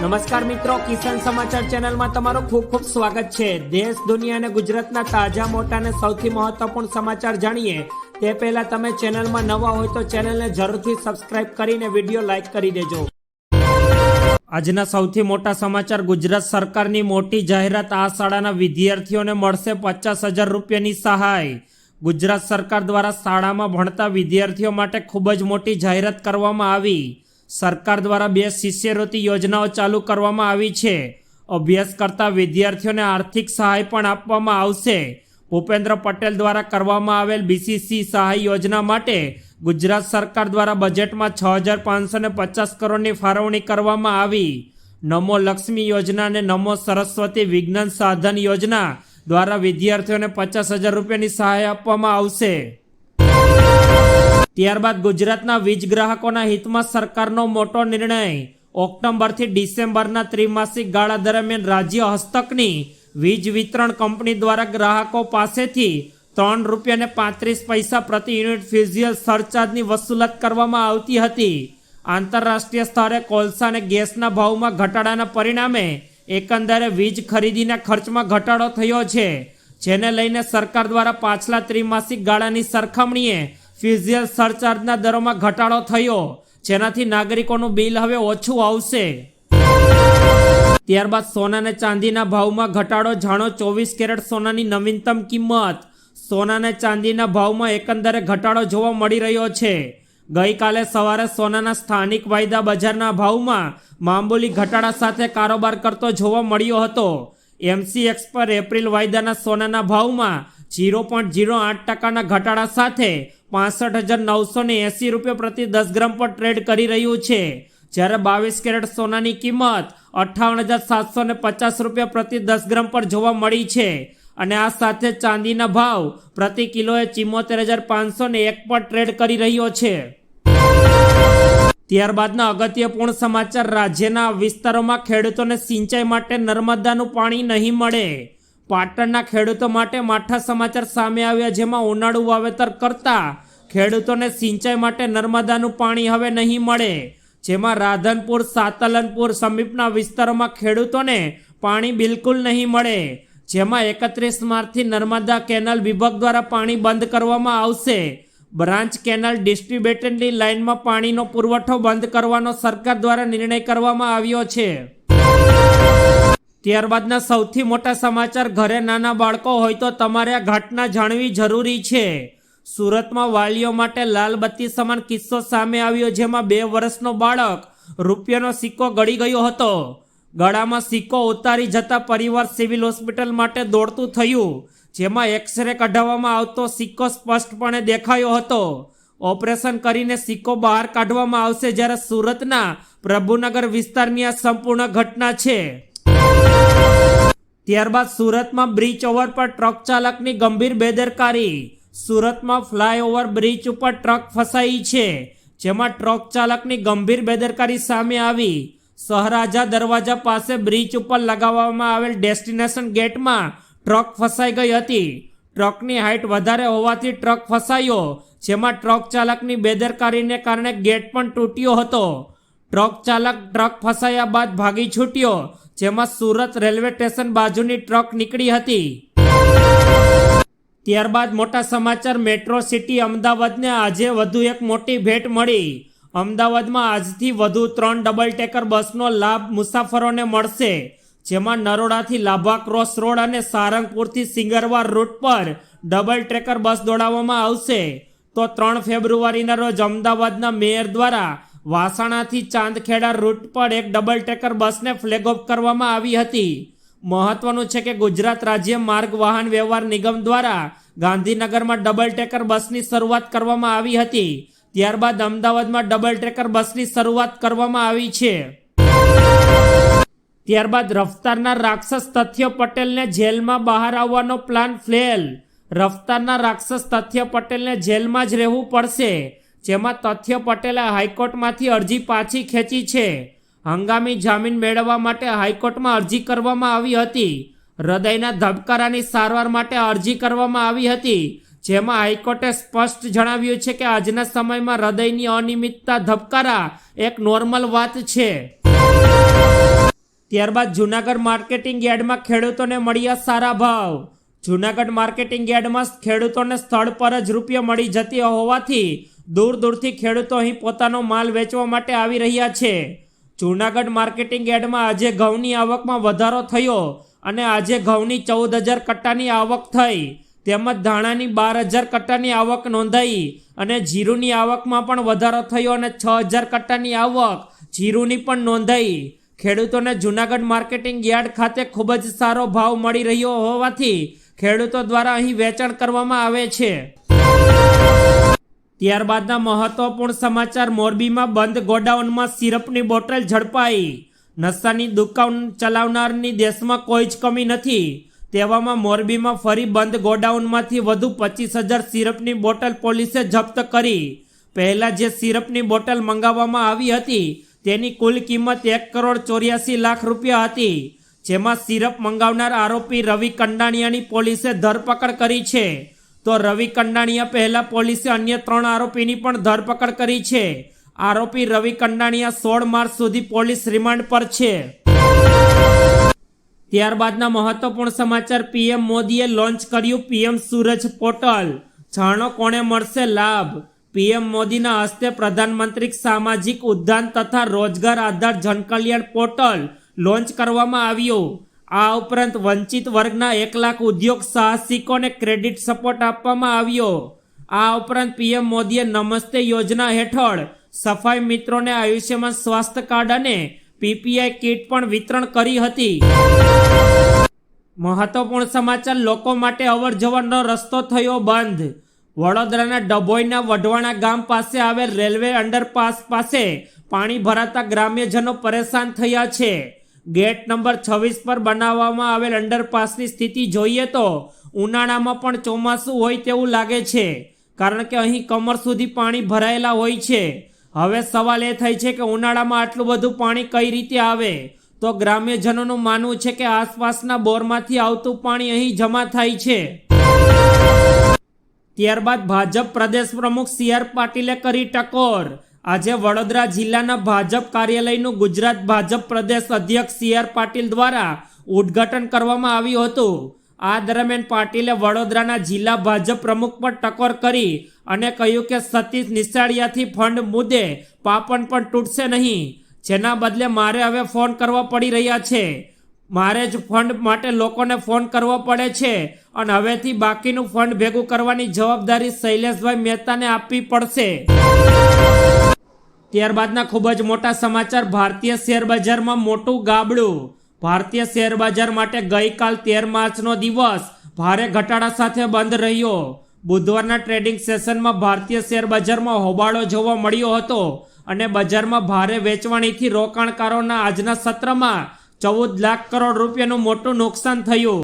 નમસ્કાર મિત્રો, કિસાન સમાચાર ચેનલમાં તમારું ખૂબ ખૂબ સ્વાગત છે. દેશ, દુનિયા અને ગુજરાતના તાજા, મોટા અને સૌથી મહત્વપૂર્ણ સમાચાર જાણીએ. તે પહેલા તમે ચેનલમાં નવા હોય તો ચેનલને જરૂરથી સબસ્ક્રાઇબ કરીને વીડિયો લાઇક કરી દેજો. આજના સૌથી મોટા સમાચાર, ગુજરાત સરકારની મોટી જાહેરાત આ શાળાના વિદ્યાર્થીઓને મળશે પચાસ હજાર રૂપિયાની સહાય. ગુજરાત સરકાર દ્વારા શાળામાં ભણતા વિદ્યાર્થીઓ માટે ખૂબ જ મોટી જાહેરાત કરવામાં આવી. સરકાર દ્વારા બે શિષ્યવૃત્તિ યોજનાઓ ચાલુ કરવામાં આવી છે. અભ્યાસ કરતા વિદ્યાર્થીઓને આર્થિક સહાય પણ આપવામાં આવશે. ભૂપેન્દ્ર પટેલ દ્વારા કરવામાં આવેલ બીસીસી સહાય યોજના માટે ગુજરાત સરકાર દ્વારા બજેટમાં છ હજાર પાંચસો ને પચાસ કરોડની ફાળવણી કરવામાં આવી. નમો લક્ષ્મી યોજના અને નમો સરસ્વતી વિજ્ઞાન સાધન યોજના દ્વારા વિદ્યાર્થીઓને પચાસ હજાર રૂપિયાની સહાય આપવામાં આવશે. ત્યારબાદ ગુજરાતના વીજ ગ્રાહકોના હિતમાં સરકારનો મોટો નિર્ણય. ઓક્ટોબરથી ડિસેમ્બરના ત્રિમાસિક ગાળા દરમિયાન રાજ્ય હસ્તકની વીજ વિતરણ કંપની દ્વારા ગ્રાહકો પાસેથી ત્રણ રૂપિયાને પાંત્રીસ પૈસા પ્રતિ યુનિટ ફ્યુઝિયલ સરચાર્જની વસૂલાત કરવામાં આવતી હતી. આંતરરાષ્ટ્રીય સ્તરે કોલસા અને ગેસના ભાવમાં ઘટાડાના પરિણામે એકંદરે વીજ ખરીદીના ખર્ચમાં ઘટાડો થયો છે. જેને લઈને સરકાર દ્વારા પાછલા ત્રિમાસિક ગાળાની સરખામણીએ ફ્યુઝિયલ સરચાર્જના દરોમાં ઘટાડો થયો. જેનાથી નાગરિકોનું બિલ હવે ઓછું આવશે. ત્યારબાદ સોના અને ચાંદીના ભાવમાં ઘટાડો જાણો, ચોવીસ કેરેટ સોનાની નવીનતમ કિંમત. સોના અને ચાંદીના ભાવમાં એકંદરે ઘટાડો જોવા મળી રહ્યો છે. ગઈકાલે સવારે સોનાના સ્થાનિક વાયદા બજારના ભાવમાં મામૂલી ઘટાડા સાથે કારોબાર કરતો જોવા મળ્યો હતો. એમસીએક્સ પર એપ્રિલ વાયદાના સોનાના ભાવમાં જીરો પોઈન્ટ જીરો આઠ ટકાના ઘટાડા સાથે પાસઠ હજાર નવસો ને એંસી રૂપિયા પ્રતિ દસ ગ્રામ પર ટ્રેડ કરી રહ્યું છે. જ્યારે બાવીસ કેરેટ સોનાની કિંમત અઠ્ઠાવન હજાર સાતસો ને પચાસ રૂપિયા પ્રતિ દસ ગ્રામ પર જોવા મળી છે. અને આ સાથે ચાંદીના ભાવ પ્રતિ કિલોએ ચિમોતેર હજાર પાંચસો ને એક પર ટ્રેડ કરી રહ્યો છે. ત્યારબાદના અગત્યપૂર્ણ સમાચાર રાજ્યના વિસ્તારોમાં ખેડૂતોને સિંચાઈ માટે નર્મદાનું પાણી નહીં મળે. પાટણના ખેડૂતો માટે માઠા સમાચાર સામે આવ્યા, જેમાં ઉનાળુ વાવેતર કરતા ખેડૂતોને સિંચાઈ માટે નર્મદાનું પાણી હવે નહીં મળે, જેમાં રાધનપુર, સાતલનપુર સમીપના વિસ્તારોમાં ખેડૂતોને પાણી બિલકુલ નહીં મળે, જેમાં એકત્રીસ માર્ચથી નર્મદા કેનાલ વિભાગ દ્વારા પાણી બંધ કરવામાં આવશે. બ્રાન્ચ કેનાલ ડિસ્ટ્રીબ્યુટરની લાઇનમાં પાણીનો પુરવઠો બંધ કરવાનો સરકાર દ્વારા નિર્ણય કરવામાં આવ્યો છે. ત્યારબાદના સૌથી મોટા સમાચાર, ઘરે નાના બાળકો હોય તો તમારે આ ઘટના જાણવી જરૂરી છે. સુરતમાં વાલીઓ માટે લાલ બત્તી સમાન કિસ્સો સામે આવ્યો, જેમાં બે વર્ષનો બાળક રૂપિયાનો સિક્કો ગળી ગયો હતો. ગળામાં સિક્કો ઉતારી જતા પરિવાર સિવિલ હોસ્પિટલ માટે દોડતું થયું, જેમાં એક્સરે કઢાવવામાં આવતો સિક્કો સ્પષ્ટપણે દેખાયો હતો. ઓપરેશન કરીને સિક્કો બહાર કાઢવામાં આવશે જ્યારે સુરતના પ્રભુનગર વિસ્તારની આ સંપૂર્ણ ઘટના છે. ત્યારબાદ સુરતમાં બ્રિજ ઓવર પર ટ્રક ચાલકની ગંભીર બેદરકારી. સુરતમાં ફ્લાયઓવર બ્રિજ ઉપર ટ્રક ફસાઈ છે, જેમાં ટ્રક ચાલકની ગંભીર બેદરકારી સામે આવી. સહરાજા દરવાજા પાસે બ્રિજ ઉપર લગાવવામાં આવેલ ડેસ્ટિનેશન ગેટમાં ટ્રક ફસાઈ ગઈ હતી. ટ્રકની હાઇટ વધારે હોવાથી ટ્રક ફસાયો, જેમાં ટ્રક ચાલકની બેદરકારીને કારણે ગેટ પણ તૂટ્યો હતો. ટ્રક ચાલક ટ્રક ફસાયા બાદ ભાગી છૂટ્યો જેમાં સુરત રેલવે સ્ટેશન બાજુની ટ્રક નીકળી હતી. ત્યારબાદ મોટા સમાચાર, મેટ્રો સિટી અમદાવાદને આજે વધુ એક મોટી ભેટ મળી. અમદાવાદમાં આજથી વધુ ત્રણ ડબલ ટેકર બસનો લાભ મુસાફરોને મળશે, જેમાં નરોડાથી લાભા ક્રોસ રોડ અને સારંગપુરથી સિંગરવાર રૂટ પર ડબલ ટ્રેકર બસ દોડાવવામાં આવશે. તો ત્રણ ફેબ્રુઆરીના રોજ અમદાવાદના મેયર દ્વારા વાસણાથી ચાંદખેડા રૂટ પર એક ડબલ ટેકર બસને ફ્લેગ ઓફ કરવામાં આવી હતી. મહત્વનું છે કે ગુજરાત રાજ્ય માર્ગ વાહન વ્યવહાર નિગમ દ્વારા ગાંધીનગરમાં ડબલ ટેકર બસની શરૂઆત કરવામાં આવી હતી. ત્યારબાદ અમદાવાદમાં ડબલ ટ્રેકર બસની શરૂઆત કરવામાં આવી છે. ત્યારબાદ રફતારના રાક્ષસ તથ્ય પટેલને જેલમાં બહાર આવવાનો પ્લાન ફેલ રફતારના રાક્ષસ તથ્ય પટેલને જેલમાં જ રહેવું પડશે. જેમાં તથ્ય પટેલે હાઈકોર્ટમાંથી અરજી પાછી ખેંચી છે. હંગામી જામીન મેળવવા માટે હાઈકોર્ટમાં અરજી કરવામાં આવી હતી. હૃદયના ધબકારાની સારવાર માટે અરજી કરવામાં આવી હતી. જેમાં હાઈકોર્ટે સ્પષ્ટ જણાવ્યું છે કે આજના સમયમાં હૃદયની અનિયમિતતા, ધબકારા એક નોર્મલ વાત છે. ત્યારબાદ જુનાગઢ માર્કેટિંગ યાર્ડમાં ખેડૂતોને મળ્યા સારા ભાવ. જુનાગઢ માર્કેટિંગ યાર્ડમાં ખેડૂતોને સ્થળ પર જ રૂપિયા મળી જતી હોવાથી દૂર દૂરથી ખેડૂતો અહીં પોતાનો માલ વેચવા માટે આવી રહ્યા છે. જૂનાગઢ માર્કેટિંગ યાર્ડમાં આજે ઘઉંની આવકમાં વધારો થયો અને આજે ઘઉંની ચૌદ હજાર કટ્ટાની આવક થઈ. તેમજ ધાણાની બાર હજાર કટ્ટાની આવક નોંધાઈ અને જીરુની આવકમાં પણ વધારો થયો અને છ હજાર કટ્ટાની આવક જીરુની પણ નોંધાઈ. ખેડૂતોને જુનાગઢ માર્કેટિંગ યાર્ડ ખાતે ખૂબ જ સારો ભાવ મળી રહ્યો હોવાથી ખેડૂતો દ્વારા અહીં વેચાણ કરવામાં આવે છે. ત્યારબાદના મહત્વપૂર્ણ સમાચાર, મોરબીમાં બંધ ગોડાઉનમાં સિરપની બોટલ ઝડપાઈ. નશાની દુકાન ચલાવનારની દેશમાં કોઈ જ કમી નથી. તેવામાં મોરબીમાં ફરી બંધ ગોડાઉનમાંથી વધુ પચીસ હજાર સિરપની બોટલ પોલીસે જપ્ત કરી. પહેલાં જે સિરપની બોટલ મંગાવવામાં આવી હતી, તેની કુલ કિંમત એક કરોડ ચોર્યાસી લાખ રૂપિયા હતી, જેમાં સિરપ મંગાવનાર આરોપી રવિ કંડાણિયાની પોલીસે ધરપકડ કરી છે. તો રવિ કંડાણિયા પહેલા પોલીસે અન્ય ત્રણ આરોપીની પણ ધરપકડ કરી છે. આરોપી રવિ કંડાણિયા સોળ માર્ચ સુધી પોલીસ રિમાન્ડ પર છે. ત્યારબાદના મહત્વપૂર્ણ સમાચાર પીએમ મોદીએ લોન્ચ કર્યું પીએમ સૂરજ પોર્ટલ. જાણો કોને મળશે લાભ? પીએમ મોદીના હસ્તે પ્રધાનમંત્રી સામાજિક ઉદ્યાન તથા રોજગાર આધાર જનકલ્યાણ પોર્ટલ લોન્ચ કરવામાં આવ્યું. આ ઉપરાંત વંચિત વર્ગના એક લાખ ઉદ્યોગ સાહસિકોને ક્રેડિટ સપોર્ટ આપવામાં આવ્યો. આ ઉપરાંત પીએમ મોદીએ નમસ્તે યોજના હેઠળ સફાઈ મિત્રોને આયુષ્યમાન સ્વાસ્થ્ય કાર્ડ અને પીપીઆઈ કીટ પણ વિતરણ કરી હતી. મહત્વપૂર્ણ સમાચાર, લોકો માટે અવર જવરનો રસ્તો થયો બંધ. વડોદરાના ડભોઈના વઢવાણા ગામ પાસે આવેલ રેલવે અંડરપાસ પાસે પાણી ભરાતા ગ્રામ્યજનો પરેશાન થયા છે. ગેટ નંબર છવ્વીસ પર બનાવવામાં આવેલ અંડરપાસની સ્થિતિ જોઈએ તો ઉનાળામાં પણ ચોમાસું હોય તેવું લાગે છે, કારણ કે અહીં કમર સુધી પાણી ભરાયેલા હોય છે. હવે સવાલ એ થાય છે કે ઉનાળામાં આટલું બધું પાણી કઈ રીતે આવે? તો ગ્રામ્યજનોનું માનવું છે કે આસપાસના બોરમાંથી આવતું પાણી અહીં જમા થાય છે. ત્યારબાદ ભાજપ પ્રદેશ પ્રમુખ સી આર પાટીલે કરી ટકોર. આજે વડોદરા જિલ્લાના ભાજપ કાર્યાલયનું ગુજરાત ભાજપ પ્રદેશ અધ્યક્ષ સી આર પાટીલ દ્વારા ઉદ્ઘાટન કરવામાં આવ્યું હતું. આ દરમિયાન પાટીલે વડોદરાના જિલ્લા ભાજપ પ્રમુખ પર ટકોર કરી અને કહ્યું કે સતીશ નિશાળિયાથી ફંડ મુદ્દે પાપણ પણ તૂટશે નહીં. જેના બદલે મારે હવે ફોન કરવા પડી રહ્યા છે. મારે જ ફંડ માટે લોકોને ફોન કરવો પડે છે અને હવેથી બાકીનું ફંડ ભેગું કરવાની જવાબદારી શૈલેષભાઈ મહેતાને આપવી પડશે. ત્યારબાદના ખૂબ જ મોટા સમાચાર. ભારતીય શેર બજારમાં મોટું ગાબડું. ભારતીય શેર બજાર માટે ગઈકાલ તેર માર્ચનો દિવસ ભારે ઘટાડા સાથે બંધ રહ્યો. બુધવારના ટ્રેડિંગ સેશનમાં ભારતીય શેર બજારમાં હોબાળો જોવા મળ્યો હતો અને બજારમાં ભારે વેચવાણીથી રોકાણકારોના આજના સત્રમાં ચૌદ લાખ કરોડ રૂપિયાનું મોટું નુકસાન થયું.